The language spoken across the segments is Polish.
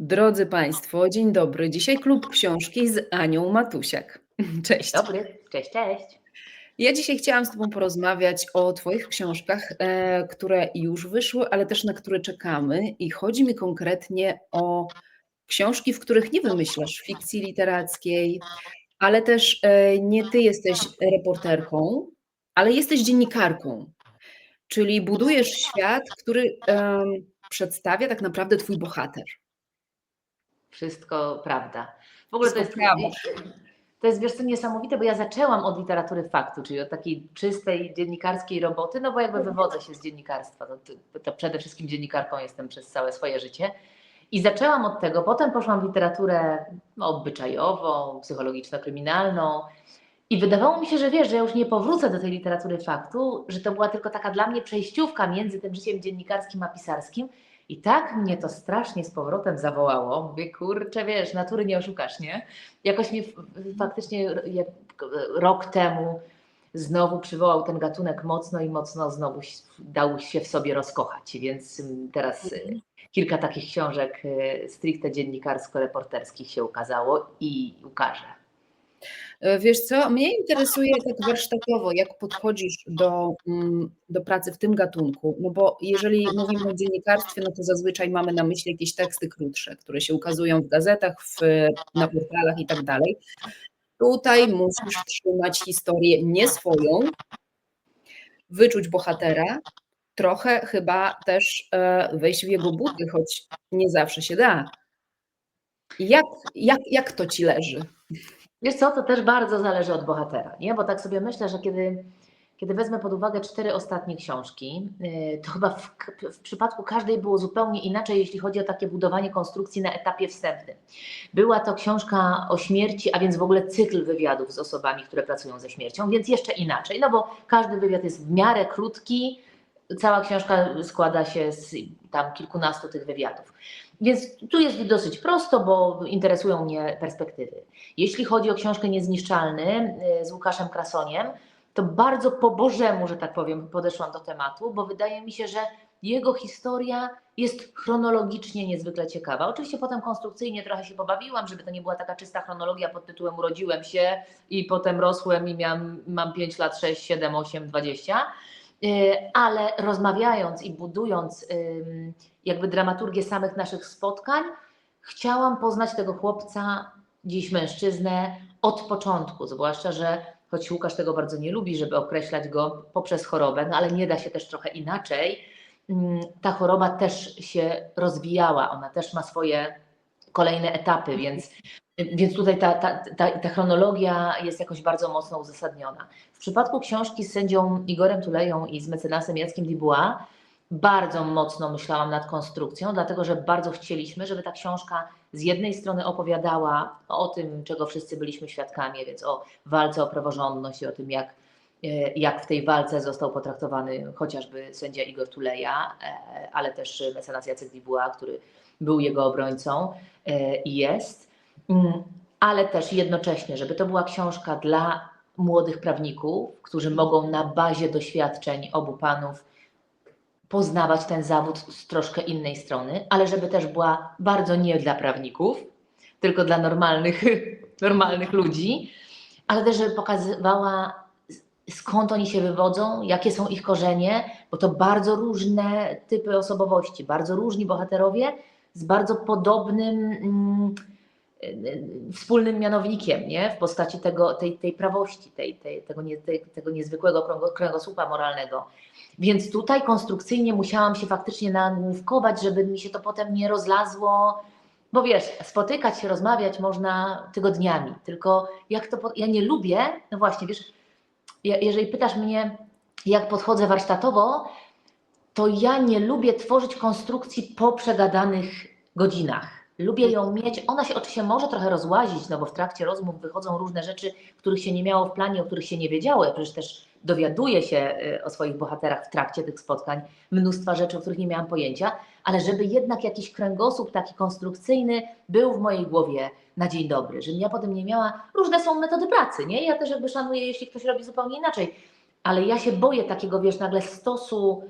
Drodzy Państwo, dzień dobry. Dzisiaj klub książki z Anią Matusiak. Cześć. Dobry, cześć, cześć. Ja dzisiaj chciałam z Tobą porozmawiać o Twoich książkach, e, które już wyszły, ale też na które czekamy. I chodzi mi konkretnie o książki, w których nie wymyślasz fikcji literackiej, ale też e, nie Ty jesteś reporterką, ale jesteś dziennikarką. Czyli budujesz świat, który em, przedstawia tak naprawdę Twój bohater. Wszystko prawda. W ogóle to jest, to jest wiesz co niesamowite, bo ja zaczęłam od literatury faktu, czyli od takiej czystej dziennikarskiej roboty, no bo jakby wywodzę się z dziennikarstwa, to, to, to przede wszystkim dziennikarką jestem przez całe swoje życie. I zaczęłam od tego, potem poszłam w literaturę no, obyczajową, psychologiczno-kryminalną i wydawało mi się, że wiesz, że ja już nie powrócę do tej literatury faktu, że to była tylko taka dla mnie przejściówka między tym życiem dziennikarskim a pisarskim. I tak mnie to strasznie z powrotem zawołało. Mówię, kurczę, wiesz, natury nie oszukasz, nie? Jakoś mnie faktycznie rok temu znowu przywołał ten gatunek mocno i mocno znowu dał się w sobie rozkochać. Więc teraz Mhm. kilka takich książek y, stricte dziennikarsko-reporterskich się ukazało i ukaże. E, Wiesz co, mnie interesuje tak warsztatowo, jak podchodzisz do, mm, do pracy w tym gatunku, no bo jeżeli mówimy o dziennikarstwie, no to zazwyczaj mamy na myśli jakieś teksty krótsze, które się ukazują w gazetach, w, na portalach i tak dalej. Tutaj musisz trzymać historię nie swoją, wyczuć bohatera, trochę chyba też e, wejść w jego buty, choć nie zawsze się da. Jak, jak, jak to ci leży? Wiesz co, to też bardzo zależy od bohatera, nie? Bo tak sobie myślę, że kiedy, kiedy wezmę pod uwagę cztery ostatnie książki, yy, to chyba w, w przypadku każdej było zupełnie inaczej, jeśli chodzi o takie budowanie konstrukcji na etapie wstępnym. Była to książka o śmierci, a więc w ogóle cykl wywiadów z osobami, które pracują ze śmiercią, więc jeszcze inaczej, no bo każdy wywiad jest w miarę krótki, cała książka składa się z tam kilkunastu tych wywiadów. Więc tu jest dosyć prosto, bo interesują mnie perspektywy. Jeśli chodzi o książkę Niezniszczalny y, z Łukaszem Krasoniem, to bardzo po Bożemu, że tak powiem, podeszłam do tematu, bo wydaje mi się, że jego historia jest chronologicznie niezwykle ciekawa. Oczywiście potem konstrukcyjnie trochę się pobawiłam, żeby to nie była taka czysta chronologia pod tytułem urodziłem się i potem rosłem i miałam, mam 5 lat, 6, 7, 8, 20 ale rozmawiając i budując jakby dramaturgię samych naszych spotkań, chciałam poznać tego chłopca, dziś mężczyznę, od początku, zwłaszcza, że choć Łukasz tego bardzo nie lubi, żeby określać go poprzez chorobę, no ale nie da się też trochę inaczej. Ta choroba też się rozwijała, ona też ma swoje kolejne etapy, więc więc tutaj ta, ta, ta, ta, chronologia jest jakoś bardzo mocno uzasadniona. W przypadku książki z sędzią Igorem Tuleją i z mecenasem Jackiem Dubois bardzo mocno myślałam nad konstrukcją, dlatego że bardzo chcieliśmy, żeby ta książka z jednej strony opowiadała o tym, czego wszyscy byliśmy świadkami, więc o walce o praworządność i o tym, jak, jak w tej walce został potraktowany chociażby sędzia Igor Tuleja, ale też mecenas Jacek Dubois, który był jego obrońcą i jest ale też jednocześnie, żeby to była książka dla młodych prawników, którzy mogą na bazie doświadczeń obu panów poznawać ten zawód z troszkę innej strony, ale żeby też była bardzo nie dla prawników, tylko dla normalnych, normalnych ludzi, ale też żeby pokazywała skąd oni się wywodzą, jakie są ich korzenie, bo to bardzo różne typy osobowości, bardzo różni bohaterowie z bardzo podobnym. Wspólnym mianownikiem nie? w postaci tego, tej, tej prawości, tej, tej, tego, nie, tej, tego niezwykłego kręgosłupa moralnego. Więc tutaj konstrukcyjnie musiałam się faktycznie nagłówkować, żeby mi się to potem nie rozlazło, bo wiesz, spotykać się, rozmawiać można tygodniami, tylko jak to, ja nie lubię, no właśnie, wiesz, jeżeli pytasz mnie, jak podchodzę warsztatowo, to ja nie lubię tworzyć konstrukcji po przegadanych godzinach Lubię ją mieć. Ona się oczywiście może trochę rozłazić, no bo w trakcie rozmów wychodzą różne rzeczy, których się nie miało w planie, o których się nie wiedziało. Ja przecież też dowiaduję się y, o swoich bohaterach w trakcie tych spotkań, mnóstwa rzeczy, o których nie miałam pojęcia, ale żeby jednak jakiś kręgosłup taki konstrukcyjny był w mojej głowie na dzień dobry, żebym ja potem nie miała. Różne są metody pracy, nie? Ja też jakby szanuję, jeśli ktoś robi zupełnie inaczej, ale ja się boję takiego, wiesz, nagle stosu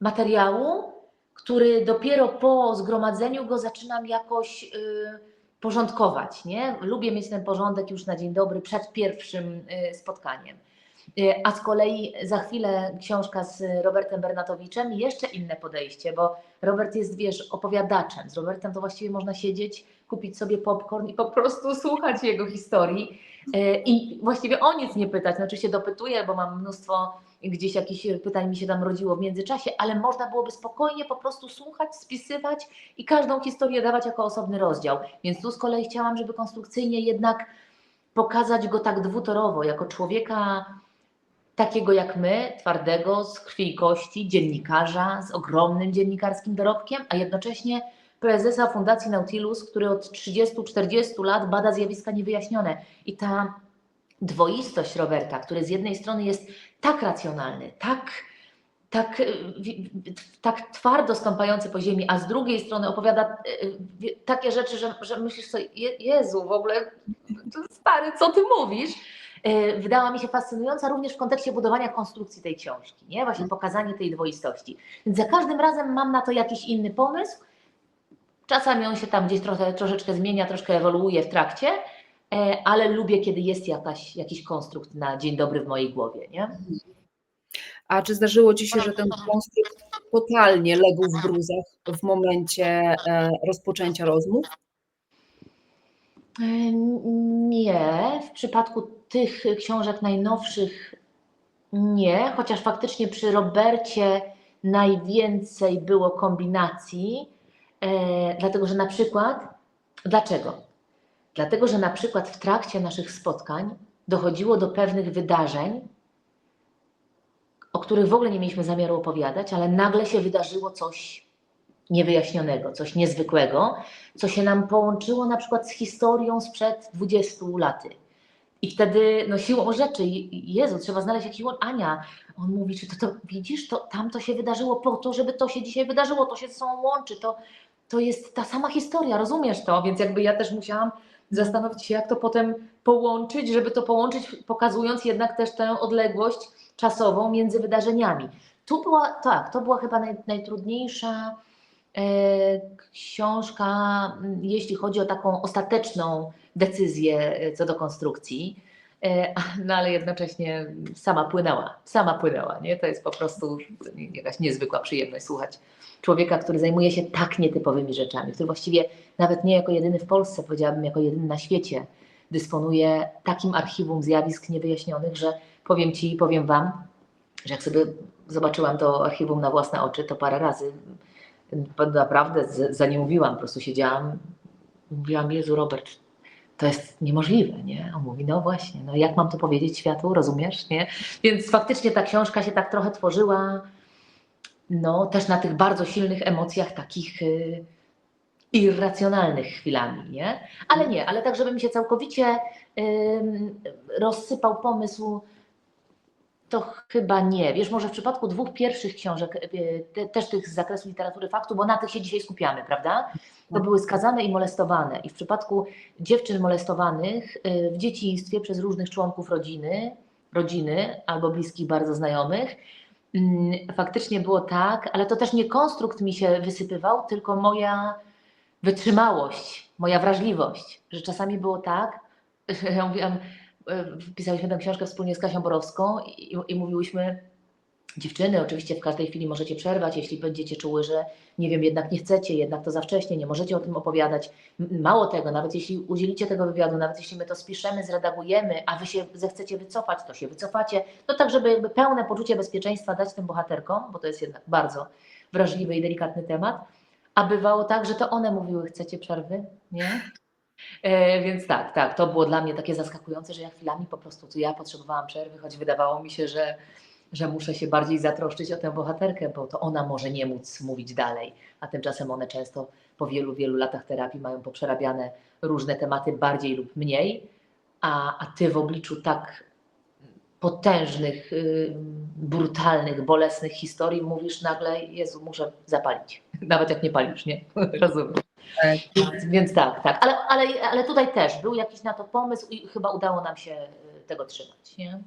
materiału, który dopiero po zgromadzeniu go zaczynam jakoś y, porządkować. Nie? Lubię mieć ten porządek już na dzień dobry przed pierwszym y, spotkaniem. Y, A z kolei za chwilę książka z Robertem Bernatowiczem, jeszcze inne podejście, bo Robert jest, wiesz, opowiadaczem. Z Robertem to właściwie można siedzieć, kupić sobie popcorn i po prostu słuchać jego historii. I właściwie o nic nie pytać. Znaczy się dopytuję, bo mam mnóstwo gdzieś jakichś pytań mi się tam rodziło w międzyczasie, ale można byłoby spokojnie po prostu słuchać, spisywać i każdą historię dawać jako osobny rozdział. Więc tu z kolei chciałam, żeby konstrukcyjnie jednak pokazać go tak dwutorowo, jako człowieka takiego jak my, twardego, z krwi i kości, dziennikarza, z ogromnym dziennikarskim dorobkiem, a jednocześnie prezesa Fundacji Nautilus, który od 30-40 lat bada zjawiska niewyjaśnione. I ta dwoistość Roberta, który z jednej strony jest tak racjonalny, tak, tak, y, tak twardo stąpający po ziemi, a z drugiej strony opowiada y, y, takie rzeczy, że, że myślisz sobie, "Je- Jezu, w ogóle stary, co ty mówisz? Wydała mi się fascynująca również w kontekście budowania konstrukcji tej książki, nie? Właśnie pokazanie tej dwoistości. Więc za każdym razem mam na to jakiś inny pomysł. Czasami on się tam gdzieś trochę, troszeczkę zmienia, troszkę ewoluuje w trakcie, ale lubię, kiedy jest jakaś, jakiś konstrukt na dzień dobry w mojej głowie, nie? A czy zdarzyło Ci się, że ten konstrukt totalnie legł w gruzach w momencie e, rozpoczęcia rozmów? E, Nie, w przypadku tych książek najnowszych nie, chociaż faktycznie przy Robercie najwięcej było kombinacji, e, dlatego że na przykład, dlaczego? Dlatego, że na przykład w trakcie naszych spotkań dochodziło do pewnych wydarzeń, o których w ogóle nie mieliśmy zamiaru opowiadać, ale nagle się wydarzyło coś niewyjaśnionego, coś niezwykłego, co się nam połączyło na przykład z historią sprzed 20 laty. I wtedy no, siłą rzeczy, Je- Jezu, trzeba znaleźć jakiś łącz. Ania, on mówi, czy to, to widzisz, to, tam to się wydarzyło po to, żeby to się dzisiaj wydarzyło, to się ze sobą łączy, to, to jest ta sama historia, rozumiesz to? Więc jakby ja też musiałam zastanowić się, jak to potem połączyć, żeby to połączyć, pokazując jednak też tę odległość czasową między wydarzeniami. Tu była, tak, to była chyba naj, najtrudniejsza e, książka, m, jeśli chodzi o taką ostateczną decyzję e, co do konstrukcji. E, No ale jednocześnie sama płynęła, sama płynęła, nie? To jest po prostu jakaś niezwykła przyjemność słuchać człowieka, który zajmuje się tak nietypowymi rzeczami, który właściwie nawet nie jako jedyny w Polsce, powiedziałabym jako jedyny na świecie, dysponuje takim archiwum zjawisk niewyjaśnionych, że powiem Ci powiem Wam, że jak sobie zobaczyłam to archiwum na własne oczy, to parę razy naprawdę za mówiłam, po prostu siedziałam, mówiłam, Jezu Robert, to jest niemożliwe, nie? On mówi, no właśnie, no jak mam to powiedzieć światu, rozumiesz, nie? Więc faktycznie ta książka się tak trochę tworzyła, no też na tych bardzo silnych emocjach, takich y, irracjonalnych chwilami, nie? Ale nie, ale tak, żeby mi się całkowicie ym, rozsypał pomysł, to chyba nie. Wiesz, może w przypadku dwóch pierwszych książek, y, te, też tych z zakresu literatury faktu, bo na tych się dzisiaj skupiamy, prawda? To były skazane i molestowane. I w przypadku dziewczyn molestowanych y, w dzieciństwie przez różnych członków rodziny, rodziny albo bliskich bardzo znajomych, mm, faktycznie było tak, ale to też nie konstrukt mi się wysypywał, tylko moja wytrzymałość, moja wrażliwość, że czasami było tak, że ja mówiłam, wpisałyśmy tę książkę wspólnie z Kasią Borowską i, i mówiłyśmy, dziewczyny, oczywiście w każdej chwili możecie przerwać, jeśli będziecie czuły, że nie wiem, jednak nie chcecie, jednak to za wcześnie, nie możecie o tym opowiadać. Mało tego, nawet jeśli udzielicie tego wywiadu, nawet jeśli my to spiszemy, zredagujemy, a wy się zechcecie wycofać, to się wycofacie, no tak, żeby jakby pełne poczucie bezpieczeństwa dać tym bohaterkom, bo to jest jednak bardzo wrażliwy i delikatny temat, a bywało tak, że to one mówiły, chcecie przerwy, nie? E, więc tak, tak, to było dla mnie takie zaskakujące, że ja chwilami po prostu tu ja potrzebowałam przerwy, choć wydawało mi się, że, że muszę się bardziej zatroszczyć o tę bohaterkę, bo to ona może nie móc mówić dalej, a tymczasem one często po wielu, wielu latach terapii mają poprzerabiane różne tematy bardziej lub mniej, a, a ty w obliczu tak potężnych, y, brutalnych, bolesnych historii mówisz nagle, Jezu, muszę zapalić. Nawet jak nie palisz, nie? Rozumiem. Tak. Więc, tak, tak. Ale, ale, ale tutaj też był jakiś na to pomysł i chyba udało nam się y, tego trzymać. Nie?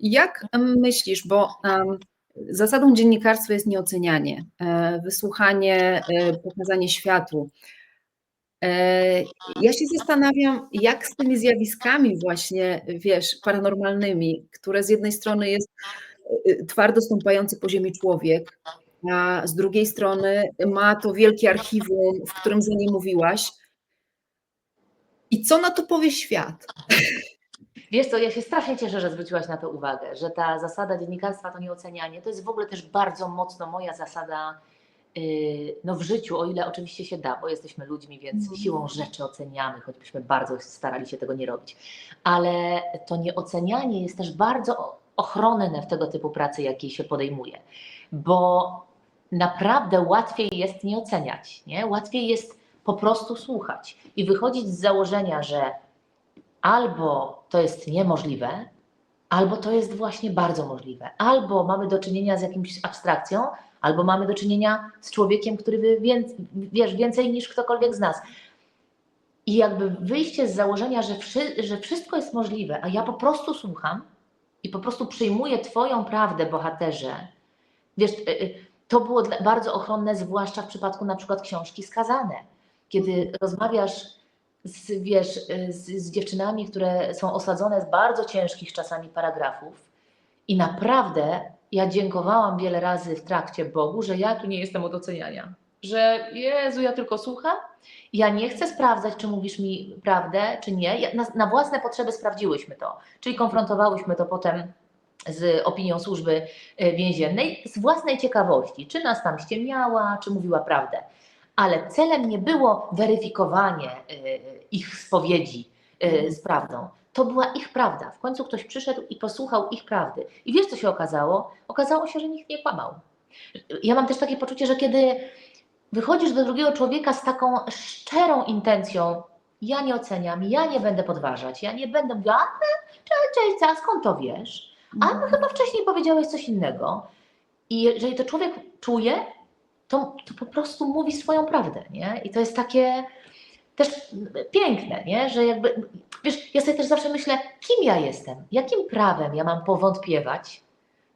Jak myślisz, bo em, Zasadą dziennikarstwa jest nieocenianie, e, wysłuchanie, e, pokazanie światu. E, ja się zastanawiam, jak z tymi zjawiskami właśnie, wiesz, paranormalnymi, które z jednej strony jest e, twardo stąpający po ziemi człowiek, a z drugiej strony ma to wielkie archiwum, w którym za nie mówiłaś. I co na to powie świat? Wiesz co, ja się strasznie cieszę, że zwróciłaś na to uwagę, że ta zasada dziennikarstwa to nieocenianie, to jest w ogóle też bardzo mocno moja zasada yy, no w życiu, o ile oczywiście się da, bo jesteśmy ludźmi, więc Mhm. siłą rzeczy oceniamy, choćbyśmy bardzo starali się tego nie robić. Ale to nieocenianie jest też bardzo ochronne w tego typu pracy, jakiej się podejmuje, bo naprawdę łatwiej jest nie oceniać, nie? łatwiej jest po prostu słuchać i wychodzić z założenia, że albo to jest niemożliwe, albo to jest właśnie bardzo możliwe. Albo mamy do czynienia z jakimś abstrakcją, albo mamy do czynienia z człowiekiem, który wie wiesz, więcej niż ktokolwiek z nas. I jakby wyjście z założenia, że, wszy, że wszystko jest możliwe, a ja po prostu słucham i po prostu przyjmuję Twoją prawdę, bohaterze. Wiesz, y, y, to było bardzo ochronne, zwłaszcza w przypadku na przykład książki skazane. Kiedy rozmawiasz z, wiesz, z, z dziewczynami, które są osadzone z bardzo ciężkich czasami paragrafów i naprawdę ja dziękowałam wiele razy w trakcie Bogu, że ja tu nie jestem od oceniania. Że Jezu, ja tylko słucham. Ja nie chcę sprawdzać, czy mówisz mi prawdę, czy nie. Ja, na, na własne potrzeby sprawdziłyśmy to. Czyli konfrontowałyśmy to potem z opinią służby y, więziennej z własnej ciekawości, czy nas tam ściemniała, czy mówiła prawdę. Ale celem nie było weryfikowanie y, ich spowiedzi y, z prawdą. To była ich prawda. W końcu ktoś przyszedł i posłuchał ich prawdy. I wiesz, co się okazało? Okazało się, że nikt nie kłamał. Ja mam też takie poczucie, że kiedy wychodzisz do drugiego człowieka z taką szczerą intencją, ja nie oceniam, ja nie będę podważać, ja nie będę mówiła, cześć, cześć, a skąd to wiesz? A no chyba wcześniej powiedziałeś coś innego. I jeżeli to człowiek czuje, to, to po prostu mówi swoją prawdę, nie? I to jest takie też piękne, nie? Że jakby, wiesz, ja sobie też zawsze myślę, kim ja jestem? Jakim prawem ja mam powątpiewać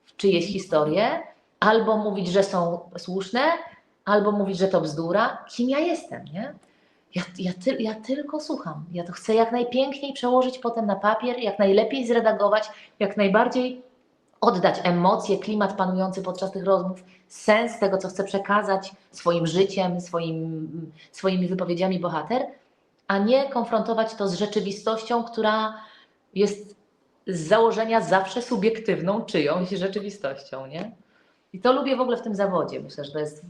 w czyjeś historie? Albo mówić, że są słuszne, albo mówić, że to bzdura. Kim ja jestem, nie? Ja, ja, ty, ja tylko słucham. Ja to chcę jak najpiękniej przełożyć potem na papier, jak najlepiej zredagować, jak najbardziej oddać emocje, klimat panujący podczas tych rozmów, sens tego, co chcę przekazać swoim życiem, swoim, swoimi wypowiedziami bohater, a nie konfrontować to z rzeczywistością, która jest z założenia zawsze subiektywną czyjąś rzeczywistością, nie? I to lubię w ogóle w tym zawodzie. Myślę, że to jest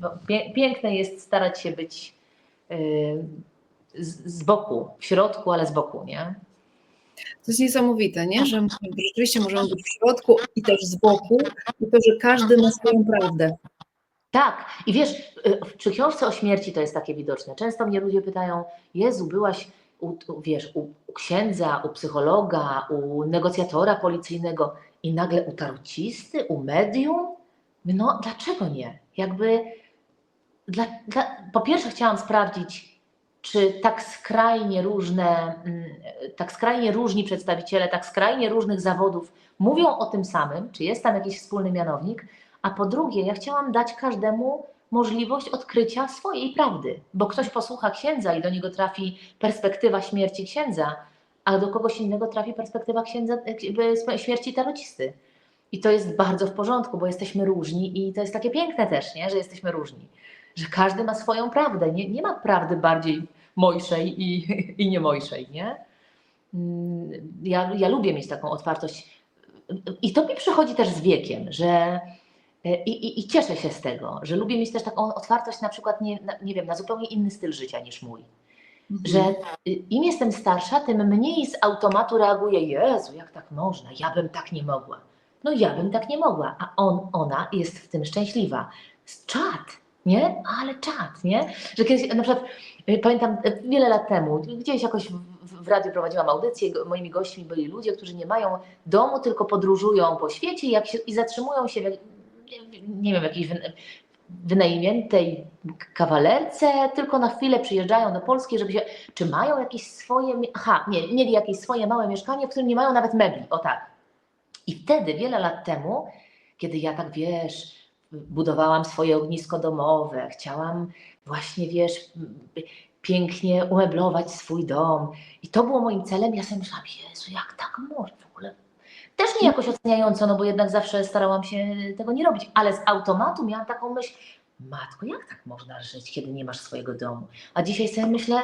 no, piękne jest starać się być z, z boku, w środku, ale z boku, nie? To jest niesamowite, nie? Że rzeczywiście możemy być w środku i też z boku, i to, że każdy ma swoją prawdę. Tak, i wiesz, y, przy książce o śmierci to jest takie widoczne. Często mnie ludzie pytają, Jezu, byłaś u, wiesz, u, u księdza, u psychologa, u negocjatora policyjnego i nagle u tarocisty, u medium? No, dlaczego nie? Jakby, dla, dla, po pierwsze chciałam sprawdzić, czy tak skrajnie różne, mm, tak skrajnie różni przedstawiciele, tak skrajnie różnych zawodów mówią o tym samym, czy jest tam jakiś wspólny mianownik, a po drugie, ja chciałam dać każdemu możliwość odkrycia swojej prawdy, bo ktoś posłucha księdza i do niego trafi perspektywa śmierci księdza, a do kogoś innego trafi perspektywa księdza, e, śmierci tarocisty. I to jest bardzo w porządku, bo jesteśmy różni i to jest takie piękne też, nie? że jesteśmy różni. Że każdy ma swoją prawdę. Nie, nie ma prawdy bardziej mojszej i, i nie mojszej, nie? Mm, Ja, ja lubię mieć taką otwartość. I to mi przychodzi też z wiekiem, że i, i, I cieszę się z tego, że lubię mieć też taką otwartość na przykład, nie, na, nie wiem, na zupełnie inny styl życia niż mój. Że y, im jestem starsza, tym mniej z automatu reaguję, Jezu, jak tak można, ja bym tak nie mogła. No ja bym tak nie mogła, a on, ona jest w tym szczęśliwa. Czad, nie? Ale czad, nie? Że kiedyś, na przykład, y, pamiętam y, wiele lat temu, gdzieś jakoś w, radiu prowadziłam audycję, moimi gośćmi byli ludzie, którzy nie mają domu, tylko podróżują po świecie i, się, i zatrzymują się w, nie wiem, jakiejś wy- wynajmiętej kawalerce, tylko na chwilę przyjeżdżają do Polski, żeby się, czy mają jakieś swoje, aha, nie, mieli jakieś swoje małe mieszkanie, w którym nie mają nawet mebli, o tak. I wtedy, wiele lat temu, kiedy ja tak wiesz, budowałam swoje ognisko domowe, chciałam właśnie, wiesz, pięknie umeblować swój dom. I to było moim celem. Ja sobie myślałam, Jezu, jak tak można w ogóle? Też nie jakoś oceniająco, no bo jednak zawsze starałam się tego nie robić, ale z automatu miałam taką myśl, matko, jak tak można żyć, kiedy nie masz swojego domu? A dzisiaj sobie myślę,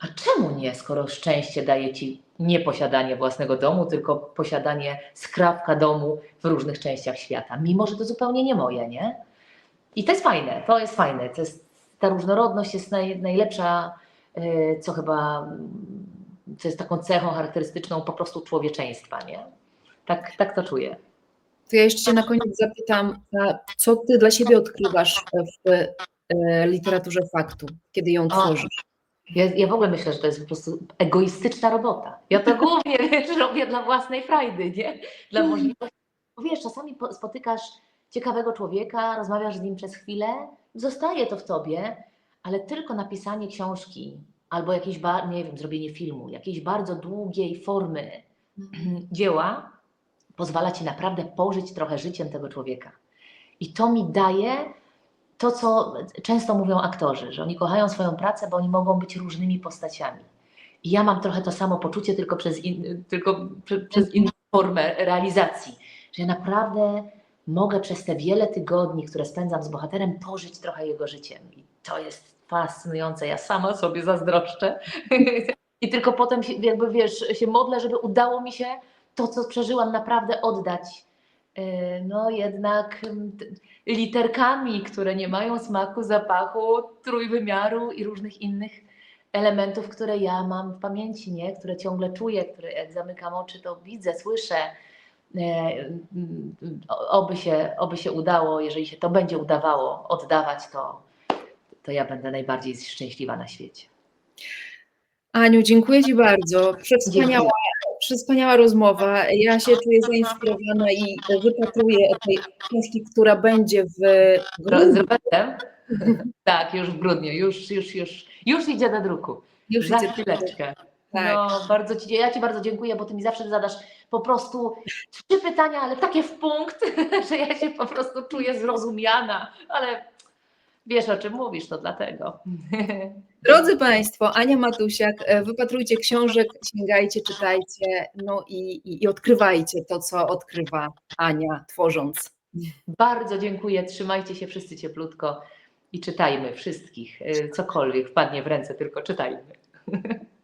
a czemu nie, skoro szczęście daje ci nie posiadanie własnego domu, tylko posiadanie skrawka domu w różnych częściach świata, mimo że to zupełnie nie moje, nie? I to jest fajne, to jest fajne. To jest, ta różnorodność jest naj, najlepsza, yy, co chyba, co jest taką cechą charakterystyczną po prostu człowieczeństwa, nie? Tak, tak to czuję. To ja jeszcze na koniec zapytam, co Ty dla siebie odkrywasz w e, literaturze faktu, kiedy ją tworzysz? Ja, ja w ogóle myślę, że to jest po prostu egoistyczna robota. Ja to głównie wiesz, robię dla własnej frajdy, nie? Dla możliwości. Bo wiesz, czasami po- spotykasz ciekawego człowieka, rozmawiasz z nim przez chwilę, zostaje to w tobie, ale tylko napisanie książki albo jakieś, nie wiem, zrobienie filmu, jakiejś bardzo długiej formy dzieła pozwala ci naprawdę pożyć trochę życiem tego człowieka. I to mi daje to, co często mówią aktorzy, że oni kochają swoją pracę, bo oni mogą być różnymi postaciami. I ja mam trochę to samo poczucie, tylko przez, in, tylko prze, przez inną formę realizacji, że ja naprawdę mogę przez te wiele tygodni, które spędzam z bohaterem, pożyć trochę jego życiem. I to jest fascynujące. Ja sama sobie zazdroszczę. I tylko potem jakby wiesz, się modlę, żeby udało mi się to, co przeżyłam, naprawdę oddać. Yy, No jednak mm, literkami, które nie mają smaku, zapachu, trójwymiaru i różnych innych elementów, które ja mam w pamięci, nie? które ciągle czuję, które jak zamykam oczy, to widzę, słyszę. E, mm, Oby się, oby się udało, jeżeli się to będzie udawało oddawać, to, to ja będę najbardziej szczęśliwa na świecie. Aniu, dziękuję Ci bardzo. Przewspaniała, przewspaniała rozmowa. Ja się czuję zainspirowana i wypatruję tej książki, która będzie w grudniu. Tak, już w grudniu, już, już, już, już idzie do druku. Już Za idzie- chwileczkę. Tak. No, bardzo ci, ja Ci bardzo dziękuję, bo Ty mi zawsze zadasz po prostu trzy pytania, ale takie w punkt, że ja się po prostu czuję zrozumiana, ale wiesz o czym mówisz, to dlatego. Drodzy Państwo, Ania Matusiak, e, wypatrujcie książek, sięgajcie, czytajcie, no i, i, i odkrywajcie to, co odkrywa Ania tworząc. Bardzo dziękuję, trzymajcie się wszyscy cieplutko i czytajmy wszystkich, y, cokolwiek wpadnie w ręce, tylko czytajmy.